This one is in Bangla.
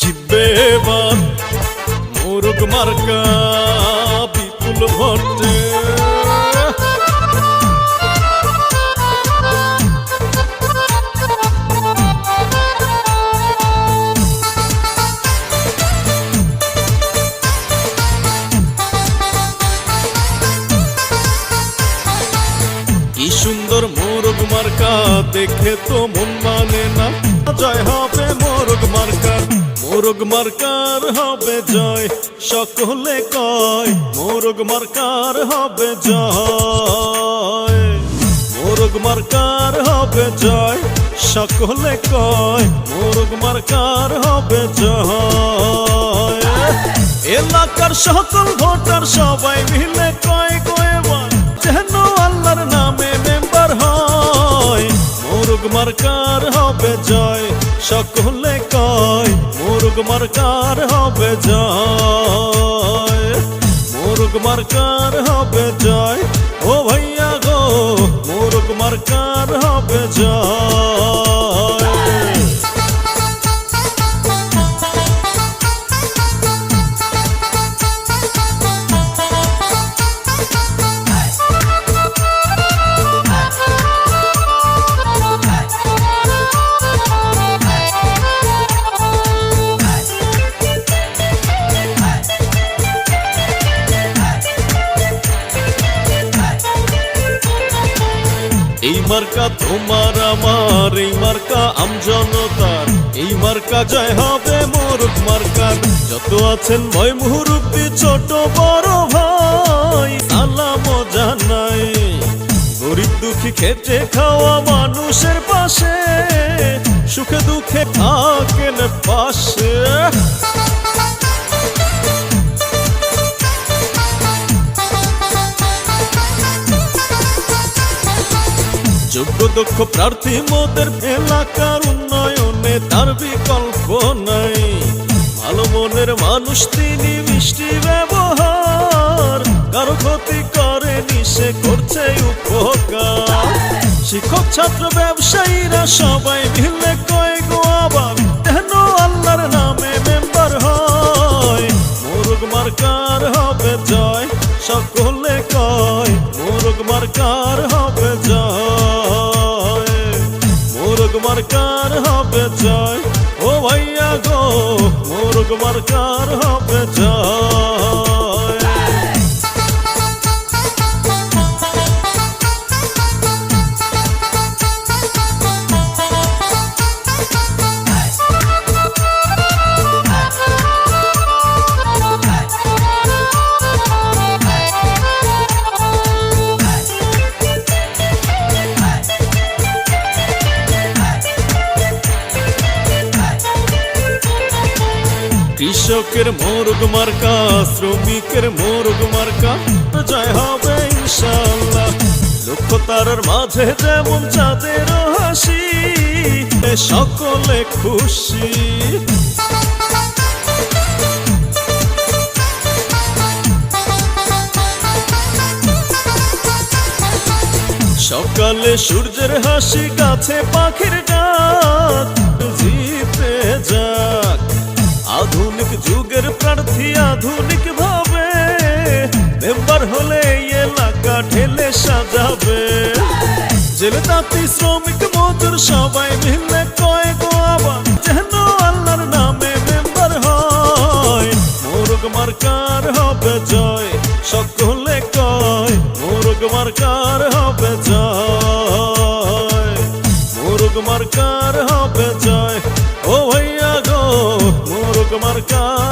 জিতবে এবার। মোরগ মার্কা বিপুল ভট্টে কি সুন্দর মোরগ মার্কা, দেখে তো মন মানে না। জয় হবে মোরগ মার্কার মোরগ মার্কার হবে জয়। সকলে কয়, মোরগ মার্কার হবে জয়। মোরগ মার্কার হবে জয়, সকলে কয়, মোরগ মার্কার হবে জয়। এলাকার সকল ভোটার সবাই মিলে কয় কয় বল যেন আল্লাহর নামে মেম্বার হয়। মোরগ মার্কার হবে জয় সকলে কয়, মোরগ মার্কার হবে জয়। মোরগ মার্কার হবে জয়। ও ভাইয়া গো, মোরগ মার্কার হবে জয়। মার্কা, তোমার আমার, এই মার্কা আমজনতার এই মার্কা জয় হবে মোরগ মার্কার। যত আছেন ভয় মুহুরুব্বি, ছোট বড় ভাই, সালাম জানাই। গরিব দুঃখী খেটে খাওয়া মানুষের পাশে, সুখে দুঃখে থাকেন পাশে। যোগ্য দক্ষ প্রার্থী মোদের এলাকার উন্নয়নে তার বিকল্প নাই। ভালো মনের মানুষ তিনি মিষ্টি ব্যবহার, কারও ক্ষতি করেনি সে করছে উপকার। শিক্ষক, ছাত্র, ব্যবসায়ীরা সবাই মিলে কয় গো আবার কেন আল্লাহর নামে মেম্বার হয়। মোরগ মার্কার হবে জয়, সকলে কয় মোরগ মার্কার হবে জয়। মোরগ মার্কার হবে জয়? ও ভাইয়া গো মোরগ মার্কার হবে জয়? কৃষকের মোরগ মার্কা, শ্রমিকের মোরগ মার্কা। জয় হবে ইনশাল্লাহ লক্ষ্য তারার মাঝে যেমন চাঁদের হাসি সকলে খুশি। সকালে সূর্যের হাসি, গাছে পাখির ডাক, জিতে যাক আধুনিক যুগের প্রার্থী আধুনিক ভাবে। মেম্বার হলে এলাকা ঢেলে সাজাবে। জেলে তাঁতি, শ্রমিক, মজুর, সবাই মিলে কয় আবার যেন আল্লাহর নামে মেম্বার হয়। মোরগ মার্কার হবে জয়, সকলে কয়, মোরগ মার্কার হবে জয়। মোরগ মার্কার হবে জয়